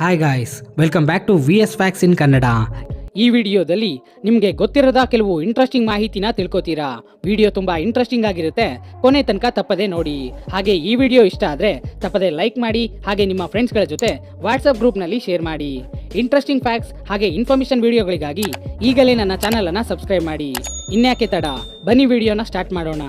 Hi guys welcome back to V S facts in Kannada ಈ ವಿಡಿಯೋದಲ್ಲಿ ನಿಮಗೆ ಗೊತ್ತಿರದ ಕೆಲವು ಇಂಟ್ರೆಸ್ಟಿಂಗ್ ಮಾಹಿತಿನ ತಿಳ್ಕೊತೀರಾ? ವಿಡಿಯೋ ತುಂಬಾ ಇಂಟ್ರೆಸ್ಟಿಂಗ್ ಆಗಿರುತ್ತೆ, ಕೊನೆ ತನಕ ತಪ್ಪದೆ ನೋಡಿ. ಹಾಗೆ ಈ ವಿಡಿಯೋ ಇಷ್ಟ ಆದರೆ ತಪ್ಪದೆ ಲೈಕ್ ಮಾಡಿ, ಹಾಗೆ ನಿಮ್ಮ ಫ್ರೆಂಡ್ಸ್ಗಳ ಜೊತೆ ವಾಟ್ಸಪ್ ಗ್ರೂಪ್ನಲ್ಲಿ ಶೇರ್ ಮಾಡಿ. ಇಂಟ್ರೆಸ್ಟಿಂಗ್ ಫ್ಯಾಕ್ಸ್ ಹಾಗೆ ಇನ್ಫಾರ್ಮೇಷನ್ ವಿಡಿಯೋಗಳಿಗಾಗಿ ಈಗಲೇ ನನ್ನ ಚಾನಲನ್ನು ಸಬ್ಸ್ಕ್ರೈಬ್ ಮಾಡಿ. ಇನ್ಯಾಕೆ ತಡ? ಬನ್ನಿ ವಿಡಿಯೋನ ಸ್ಟಾರ್ಟ್ ಮಾಡೋಣ.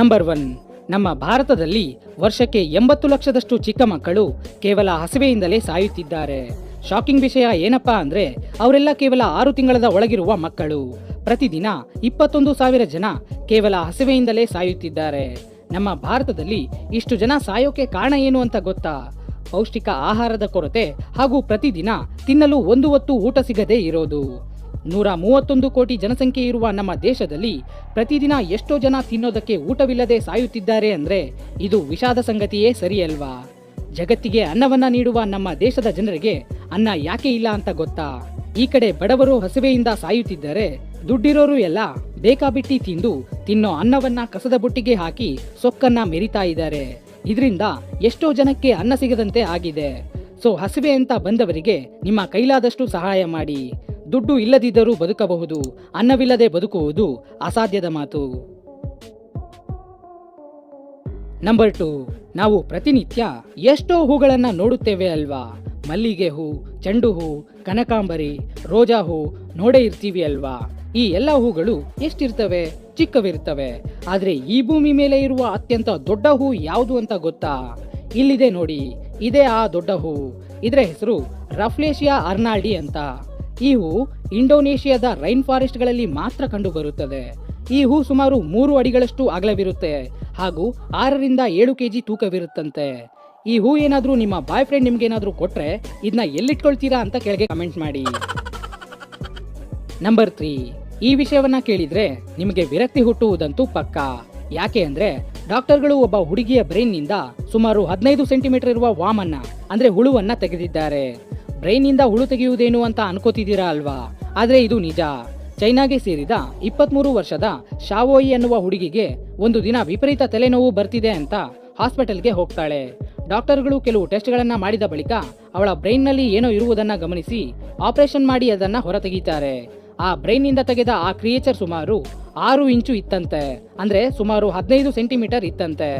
ನಂಬರ್ ಒನ್ ನಮ್ಮ ಭಾರತದಲ್ಲಿ ವರ್ಷಕ್ಕೆ ಎಂಬತ್ತು ಲಕ್ಷದಷ್ಟು ಚಿಕ್ಕ ಮಕ್ಕಳು ಕೇವಲ ಹಸಿವೆಯಿಂದಲೇ ಸಾಯುತ್ತಿದ್ದಾರೆ. ಶಾಕಿಂಗ್ ವಿಷಯ ಏನಪ್ಪಾ ಅಂದ್ರೆ ಅವರೆಲ್ಲ ಕೇವಲ ಆರು ತಿಂಗಳದ ಒಳಗಿರುವ ಮಕ್ಕಳು. ಪ್ರತಿದಿನ ಇಪ್ಪತ್ತೊಂದು ಸಾವಿರ ಜನ ಕೇವಲ ಹಸಿವೆಯಿಂದಲೇ ಸಾಯುತ್ತಿದ್ದಾರೆ. ನಮ್ಮ ಭಾರತದಲ್ಲಿ ಇಷ್ಟು ಜನ ಸಾಯೋಕೆ ಕಾರಣ ಏನು ಅಂತ ಗೊತ್ತಾ? ಪೌಷ್ಟಿಕ ಆಹಾರದ ಕೊರತೆ ಹಾಗೂ ಪ್ರತಿದಿನ ತಿನ್ನಲು ಒಂದು ಹೊತ್ತು ಊಟ ಸಿಗದೇ ಇರೋದು. ನೂರ ಮೂವತ್ತೊಂದು ಕೋಟಿ ಜನಸಂಖ್ಯೆ ಇರುವ ನಮ್ಮ ದೇಶದಲ್ಲಿ ಪ್ರತಿದಿನ ಎಷ್ಟೋ ಜನ ತಿನ್ನೋದಕ್ಕೆ ಊಟವಿಲ್ಲದೆ ಸಾಯುತ್ತಿದ್ದಾರೆ ಅಂದರೆ ಇದು ವಿಷಾದ ಸಂಗತಿಯೇ ಸರಿಯಲ್ವಾ? ಜಗತ್ತಿಗೆ ಅನ್ನವನ್ನ ನೀಡುವ ನಮ್ಮ ದೇಶದ ಜನರಿಗೆ ಅನ್ನ ಯಾಕೆ ಇಲ್ಲ ಅಂತ ಗೊತ್ತಾ? ಈ ಕಡೆ ಬಡವರು ಹಸಿವೆಯಿಂದ ಸಾಯುತ್ತಿದ್ದರೆ, ದುಡ್ಡಿರೋರು ಎಲ್ಲ ಬೇಕಾಬಿಟ್ಟಿ ತಿಂದು ತಿನ್ನೋ ಅನ್ನವನ್ನ ಕಸದ ಬುಟ್ಟಿಗೆ ಹಾಕಿ ಸೊಕ್ಕನ್ನ ಮೆರಿತಾ ಇದ್ದಾರೆ. ಇದರಿಂದ ಎಷ್ಟೋ ಜನಕ್ಕೆ ಅನ್ನ ಸಿಗದಂತೆ ಆಗಿದೆ. ಸೊ ಹಸಿವೆ ಅಂತ ಬಂದವರಿಗೆ ನಿಮ್ಮ ಕೈಲಾದಷ್ಟು ಸಹಾಯ ಮಾಡಿ. ದುಡ್ಡು ಇಲ್ಲದಿದ್ದರೂ ಬದುಕಬಹುದು, ಅನ್ನವಿಲ್ಲದೆ ಬದುಕುವುದು ಅಸಾಧ್ಯದ ಮಾತು. ನಂಬರ್ ಟು ನಾವು ಪ್ರತಿನಿತ್ಯ ಎಷ್ಟೋ ಹೂಗಳನ್ನು ನೋಡುತ್ತೇವೆ ಅಲ್ವಾ? ಮಲ್ಲಿಗೆ ಹೂ, ಚೆಂಡು ಹೂ, ಕನಕಾಂಬರಿ, ರೋಜಾ ಹೂ ನೋಡೇ ಇರ್ತೀವಿ ಅಲ್ವಾ? ಈ ಎಲ್ಲ ಹೂಗಳು ಎಷ್ಟಿರ್ತವೆ? ಚಿಕ್ಕವಿರ್ತವೆ. ಆದರೆ ಈ ಭೂಮಿ ಮೇಲೆ ಇರುವ ಅತ್ಯಂತ ದೊಡ್ಡ ಹೂ ಯಾವುದು ಅಂತ ಗೊತ್ತಾ? ಇಲ್ಲಿದೆ ನೋಡಿ, ಇದೇ ಆ ದೊಡ್ಡ ಹೂ. ಇದರ ಹೆಸರು ರಫ್ಲೇಶಿಯಾ ಅರ್ನಾಲ್ಡಿ ಅಂತ. ಈ ಹೂ ಇಂಡೋನೇಷಿಯಾದ ರೈನ್ ಫಾರೆಸ್ಟ್ಗಳಲ್ಲಿ ಮಾತ್ರ ಕಂಡುಬರುತ್ತದೆ. ಈ ಹೂ ಸುಮಾರು ಮೂರು ಅಡಿಗಳಷ್ಟು ಅಗಲವಿರುತ್ತೆ ಹಾಗೂ ಆರರಿಂದ ಏಳು ಕೆಜಿ ತೂಕವಿರುತ್ತಂತೆ. ಈ ಹೂ ಏನಾದರೂ ನಿಮ್ಮ ಬಾಯ್ ಫ್ರೆಂಡ್ ನಿಮ್ಗೇನಾದ್ರೂ ಕೊಟ್ಟರೆ ಇದನ್ನ ಎಲ್ಲಿಟ್ಕೊಳ್ತೀರಾ ಅಂತ ಕೆಳಗೆ ಕಮೆಂಟ್ ಮಾಡಿ. ನಂಬರ್ ತ್ರೀ, ಈ ವಿಷಯವನ್ನ ಕೇಳಿದ್ರೆ ನಿಮಗೆ ವಿರಕ್ತಿ ಹುಟ್ಟುವುದಂತೂ ಪಕ್ಕ. ಯಾಕೆ ಅಂದ್ರೆ ಡಾಕ್ಟರ್ಗಳು ಒಬ್ಬ ಹುಡುಗಿಯ ಬ್ರೈನ್ನಿಂದ ಸುಮಾರು ಹದಿನೈದು ಸೆಂಟಿಮೀಟರ್ ಇರುವ ವಾಮನ್ನ, ಅಂದ್ರೆ ಹುಳುವನ್ನ ತೆಗೆದಿದ್ದಾರೆ. ಬ್ರೈನ್ನಿಂದ ಹುಳು ತೆಗೆಯುವುದೇನು ಅಂತ ಅನ್ಕೋತಿದ್ದೀರಾ ಅಲ್ವಾ? ಆದರೆ ಇದು ನಿಜ. ಚೈನಾಗೆ ಸೇರಿದ ಇಪ್ಪತ್ಮೂರು ವರ್ಷದ ಶಾವೋಯಿ ಎನ್ನುವ ಹುಡುಗಿಗೆ ಒಂದು ದಿನ ವಿಪರೀತ ತಲೆನೋವು ಬರ್ತಿದೆ ಅಂತ ಹಾಸ್ಪಿಟಲ್ಗೆ ಹೋಗ್ತಾಳೆ. ಡಾಕ್ಟರ್ಗಳು ಕೆಲವು ಟೆಸ್ಟ್ಗಳನ್ನು ಮಾಡಿದ ಬಳಿಕ ಅವಳ ಬ್ರೈನ್ನಲ್ಲಿ ಏನೋ ಇರುವುದನ್ನ ಗಮನಿಸಿ ಆಪರೇಷನ್ ಮಾಡಿ ಅದನ್ನ ಹೊರತೆಗೀತಾರೆ ಆ ಬ್ರೈನ್ನಿಂದ ತೆಗೆದ ಆ ಕ್ರಿಯೇಚರ್ ಸುಮಾರು ಆರು ಇಂಚು ಇತ್ತಂತೆ. ಅಂದ್ರೆ ಸುಮಾರು ಹದಿನೈದು ಸೆಂಟಿಮೀಟರ್ ಇತ್ತಂತೆ.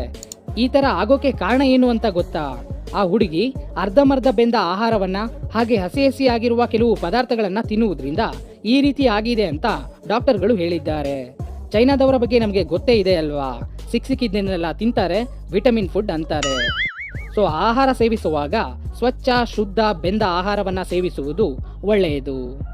ಈ ತರ ಆಗೋಕೆ ಕಾರಣ ಏನು ಅಂತ ಗೊತ್ತಾ? ಆ ಹುಡುಗಿ ಅರ್ಧಮರ್ಧ ಬೆಂದ ಆಹಾರವನ್ನ ಹಾಗೆ ಹಸಿ ಹಸಿಯಾಗಿರುವ ಕೆಲವು ಪದಾರ್ಥಗಳನ್ನ ತಿನ್ನುವುದರಿಂದ ಈ ರೀತಿ ಆಗಿದೆ ಅಂತ ಡಾಕ್ಟರ್ಗಳು ಹೇಳಿದ್ದಾರೆ. ಚೈನಾದವರ ಬಗ್ಗೆ ನಮಗೆ ಗೊತ್ತೇ ಇದೆ ಅಲ್ವಾ? ಸಿಕ್ ಸಿಕ್ಕಿದ್ದನ್ನೆಲ್ಲ ತಿಂತಾರೆ, ವಿಟಮಿನ್ ಫುಡ್ ಅಂತಾರೆ. ಸೊ, ಆಹಾರ ಸೇವಿಸುವಾಗ ಸ್ವಚ್ಛ, ಶುದ್ಧ, ಬೆಂದ ಆಹಾರವನ್ನ ಸೇವಿಸುವುದು ಒಳ್ಳೆಯದು.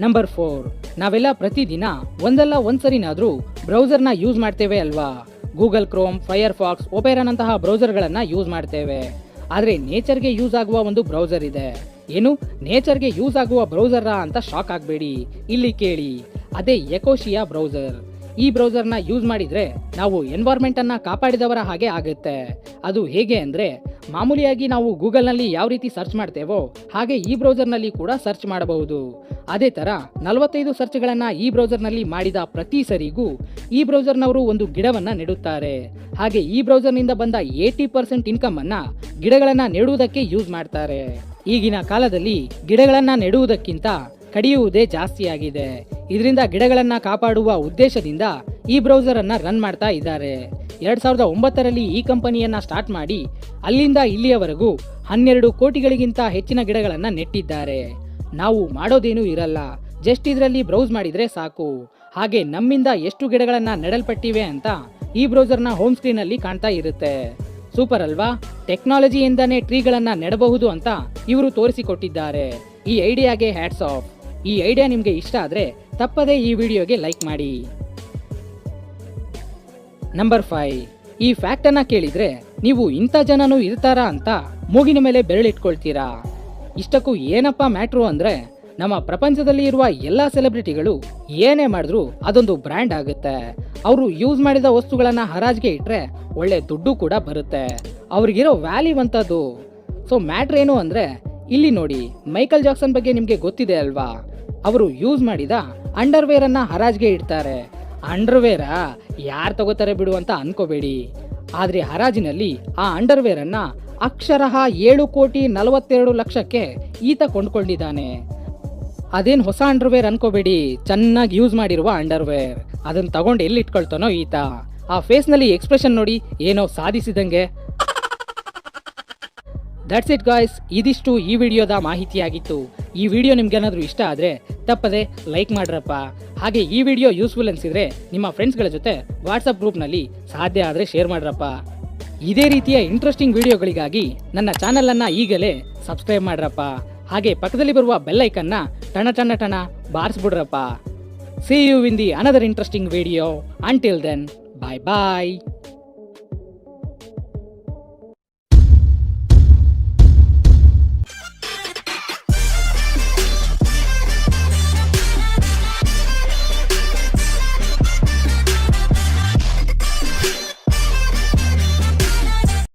ನಂಬರ್ ಫೋರ್ ನಾವೆಲ್ಲ ಪ್ರತಿದಿನ ಒಂದಲ್ಲ ಒಂದ್ಸರಿನಾದ್ರೂ ಬ್ರೌಸರ್ನ ಯೂಸ್ ಮಾಡ್ತೇವೆ ಅಲ್ವಾ? ಗೂಗಲ್ ಕ್ರೋಮ್ ಫೈರ್ ಫಾಕ್ಸ್ ಒಪೇರಾನಂತಹ ಬ್ರೌಸರ್ಗಳನ್ನು ಯೂಸ್ ಮಾಡ್ತೇವೆ. ಆದರೆ ನೇಚರ್ಗೆ ಯೂಸ್ ಆಗುವ ಒಂದು ಬ್ರೌಸರ್ ಇದೆ. ಏನು? ನೇಚರ್ಗೆ ಯೂಸ್ ಆಗುವ ಬ್ರೌಸರಾ ಅಂತ ಶಾಕ್ ಆಗಬೇಡಿ. ಇಲ್ಲಿ ಕೇಳಿ. ಅದೇ ಎಕೋಶಿಯಾ ಬ್ರೌಸರ್ ಈ ಬ್ರೌಸರ್ನ ಯೂಸ್ ಮಾಡಿದ್ರೆ ನಾವು ಎನ್ವೈರ್ಮೆಂಟ್ ಅನ್ನ ಕಾಪಾಡಿದವರ ಹಾಗೆ ಆಗುತ್ತೆ. ಅದು ಹೇಗೆ ಅಂದ್ರೆ ಮಾಮೂಲಿಯಾಗಿ ನಾವು ಗೂಗಲ್ನಲ್ಲಿ ಯಾವ ರೀತಿ ಸರ್ಚ್ ಮಾಡ್ತೇವೋ ಹಾಗೆ ಈ ಬ್ರೌಸರ್ನಲ್ಲಿ ಕೂಡ ಸರ್ಚ್ ಮಾಡಬಹುದು. ಅದೇ ತರ ನಲವತ್ತೈದು ಸರ್ಚ್ಗಳನ್ನು ಈ ಬ್ರೌಸರ್ನಲ್ಲಿ ಮಾಡಿದ ಪ್ರತಿ ಸರಿಗೂ ಈ ಬ್ರೌಸರ್ನವರು ಒಂದು ಗಿಡವನ್ನ ನೆಡುತ್ತಾರೆ. ಹಾಗೆ ಈ ಬ್ರೌಸರ್ನಿಂದ ಬಂದ ಏಟಿ ಪರ್ಸೆಂಟ್ ಇನ್ಕಮ್ ಗಿಡಗಳನ್ನು ಗಿಡಗಳನ್ನ ನೆಡುವುದಕ್ಕೆ ಯೂಸ್ ಮಾಡ್ತಾರೆ. ಈಗಿನ ಕಾಲದಲ್ಲಿ ಗಿಡಗಳನ್ನು ನೆಡುವುದಕ್ಕಿಂತ ಕಡಿಯುವುದೇ ಜಾಸ್ತಿಯಾಗಿದೆ. ಇದರಿಂದ ಗಿಡಗಳನ್ನು ಕಾಪಾಡುವ ಉದ್ದೇಶದಿಂದ ಈ ಬ್ರೌಸರ್ ಅನ್ನ ರನ್ ಮಾಡ್ತಾ ಇದ್ದಾರೆ. ಎರಡ್ ಸಾವಿರದ ಒಂಬತ್ತರಲ್ಲಿ ಈ ಕಂಪನಿಯನ್ನ ಸ್ಟಾರ್ಟ್ ಮಾಡಿ ಅಲ್ಲಿಂದ ಇಲ್ಲಿಯವರೆಗೂ ಹನ್ನೆರಡು ಕೋಟಿಗಳಿಗಿಂತ ಹೆಚ್ಚಿನ ಗಿಡಗಳನ್ನ ನೆಟ್ಟಿದ್ದಾರೆ. ನಾವು ಮಾಡೋದೇನೂ ಇರಲ್ಲ. ಜಸ್ಟ್ ಇದರಲ್ಲಿ ಬ್ರೌಸ್ ಮಾಡಿದ್ರೆ ಸಾಕು. ಹಾಗೆ ನಮ್ಮಿಂದ ಎಷ್ಟು ಗಿಡಗಳನ್ನ ನೆಡಲ್ಪಟ್ಟಿವೆ ಅಂತ ಈ ಬ್ರೌಸರ್ನ ಹೋಮ್ ಸ್ಕ್ರೀನ್ ಅಲ್ಲಿ ಕಾಣ್ತಾ ಇರುತ್ತೆ. ಸೂಪರ್ ಅಲ್ವಾ? ಟೆಕ್ನಾಲಜಿಯಿಂದಾನೇ ಟ್ರೀಗಳನ್ನ ನೆಡಬಹುದು ಅಂತ ಇವರು ತೋರಿಸಿಕೊಟ್ಟಿದ್ದಾರೆ. ಈ ಐಡಿಯಾಗೆ ಹ್ಯಾಟ್ಸ್ ಆಫ್ ಈ ಐಡಿಯಾ ನಿಮಗೆ ಇಷ್ಟ ಆದರೆ ತಪ್ಪದೇ ಈ ವಿಡಿಯೋಗೆ ಲೈಕ್ ಮಾಡಿ. ನಂಬರ್ ಫೈವ್ ಈ ಫ್ಯಾಕ್ಟನ್ನು ಕೇಳಿದರೆ ನೀವು ಇಂಥ ಜನನು ಇರ್ತಾರಾ ಅಂತ ಮೂಗಿನ ಮೇಲೆ ಬೆರಳಿಟ್ಕೊಳ್ತೀರಾ? ಇಷ್ಟಕ್ಕೂ ಏನಪ್ಪ ಮ್ಯಾಟ್ರು ಅಂದರೆ ನಮ್ಮ ಪ್ರಪಂಚದಲ್ಲಿ ಇರುವ ಎಲ್ಲ ಸೆಲೆಬ್ರಿಟಿಗಳು ಏನೇ ಮಾಡಿದ್ರು ಅದೊಂದು ಬ್ರ್ಯಾಂಡ್ ಆಗುತ್ತೆ. ಅವರು ಯೂಸ್ ಮಾಡಿದ ವಸ್ತುಗಳನ್ನು ಹರಾಜ್ಗೆ ಇಟ್ಟರೆ ಒಳ್ಳೆ ದುಡ್ಡು ಕೂಡ ಬರುತ್ತೆ. ಅವ್ರಿಗಿರೋ ವ್ಯಾಲ್ಯೂ ಅಂತದ್ದು ಸೊ ಮ್ಯಾಟ್ರ್ ಏನು ಅಂದರೆ, ಇಲ್ಲಿ ನೋಡಿ, ಮೈಕಲ್ ಜಾಕ್ಸನ್ ಬಗ್ಗೆ ನಿಮಗೆ ಗೊತ್ತಿದೆ ಅಲ್ವಾ? ಅವರು ಯೂಸ್ ಮಾಡಿದ ಅಂಡರ್ವೇರ್ ಅನ್ನ ಹರಾಜ್ಗೆ ಇಡ್ತಾರೆ. ಅಂಡರ್ವೇರಾ ಯಾರು ತಗೋತಾರೆ ಬಿಡು ಅಂತ ಅನ್ಕೋಬೇಡಿ. ಆದರೆ ಹರಾಜಿನಲ್ಲಿ ಆ ಅಂಡರ್ವೇರ್ ಅನ್ನ ಅಕ್ಷರಃ ಏಳು ಕೋಟಿ ನಲವತ್ತೆರಡು ಲಕ್ಷಕ್ಕೆ ಈತ ಕೊಂಡ್ಕೊಂಡಿದ್ದಾನೆ. ಅದೇನು ಹೊಸ ಅಂಡರ್ವೇರ್ ಅನ್ಕೋಬೇಡಿ. ಚೆನ್ನಾಗಿ ಯೂಸ್ ಮಾಡಿರುವ ಅಂಡರ್ವೇರ್ ಅದನ್ನ ತಗೊಂಡು ಎಲ್ಲಿ ಇಟ್ಕೊಳ್ತಾನೋ ಈತ. ಆ ಫೇಸ್ನಲ್ಲಿ ಎಕ್ಸ್ಪ್ರೆಷನ್ ನೋಡಿ ಏನೋ ಸಾಧಿಸಿದಂಗೆ ದಟ್ಸ್ ಇಟ್ ಗಾಯ್ಸ್ ಇದಿಷ್ಟು ಈ ವಿಡಿಯೋದ ಮಾಹಿತಿಯಾಗಿತ್ತು. ಈ ವಿಡಿಯೋ ನಿಮ್ಗೇನಾದರೂ ಇಷ್ಟ ಆದರೆ ತಪ್ಪದೆ ಲೈಕ್ ಮಾಡ್ರಪ್ಪ. ಹಾಗೆ ಈ ವಿಡಿಯೋ ಯೂಸ್ಫುಲ್ ಅನಿಸಿದರೆ ನಿಮ್ಮ ಫ್ರೆಂಡ್ಸ್ಗಳ ಜೊತೆ ವಾಟ್ಸಪ್ ಗ್ರೂಪ್ನಲ್ಲಿ ಸಾಧ್ಯ ಆದರೆ ಶೇರ್ ಮಾಡ್ರಪ್ಪ. ಇದೇ ರೀತಿಯ ಇಂಟ್ರೆಸ್ಟಿಂಗ್ ವಿಡಿಯೋಗಳಿಗಾಗಿ ನನ್ನ ಚಾನಲನ್ನು ಈಗಲೇ ಸಬ್ಸ್ಕ್ರೈಬ್ ಮಾಡ್ರಪ್ಪ. ಹಾಗೆ ಪಕ್ಕದಲ್ಲಿ ಬರುವ ಬೆಲ್ ಐಕನ್ನ ಟಣ ಟಣ ಟಣ ಬಾರಿಸ್ಬಿಡ್ರಪ್ಪ. See you in the another interesting video until then bye bye